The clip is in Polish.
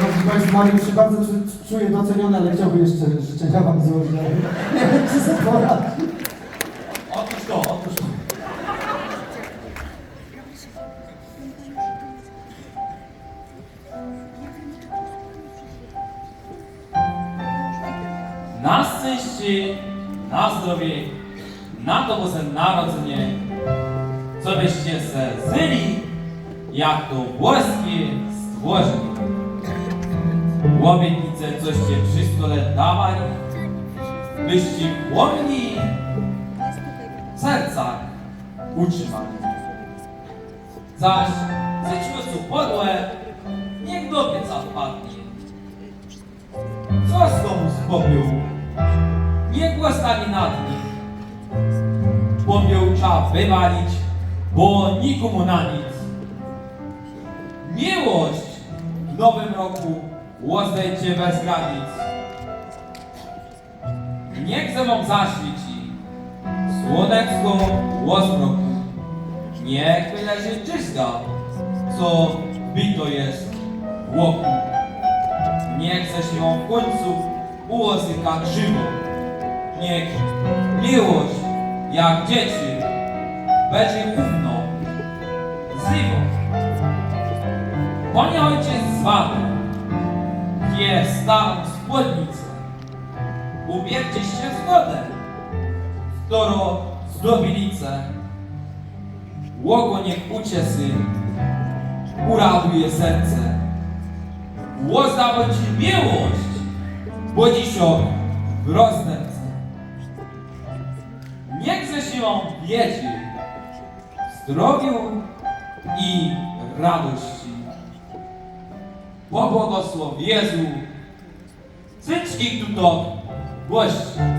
Proszę Państwa, Mariusz się bardzo czu- czuje doceniony, ale chciałbym jeszcze życzenia Wam złożyć. Nie wiem, czy sobie poradzi. Otóż to, otóż to. Na szczęście, na zdrowie, na to Boże Narodzenie, co byście se zyli, jak to włoskie stworzenie. Łobietnice, coście przy stole dawali, byście płomni w sercach utrzymali. Zaś ze co podłe, niech do pieca wpadnie. Co z domu z popiół? Łaskawie nad nim. Popiół trzeba wywalić, bo nikomu na nic. Miłość w nowym roku łozdejcie bez granic. Niech ze mną zaświeci słoneczko łosmroku. Niech wylezie czysta, co bito jest w łoku. Niech ze się w końcu ułozyka krzywo. Niech miłość, jak dzieci, będzie ufno, zywo. Panie ojciec zwany, je starą spódnicę, ubierzcie się zgodę, w którą zdobilicę. Łogo niech uciesy, uraduje serce. Łozdało ci miłość, bo dzisio w rozdęce. Niech ze się wiedzie zdrowiu i radości. Pobłogosław Jezu, Sentes é que tu toques? Hoje.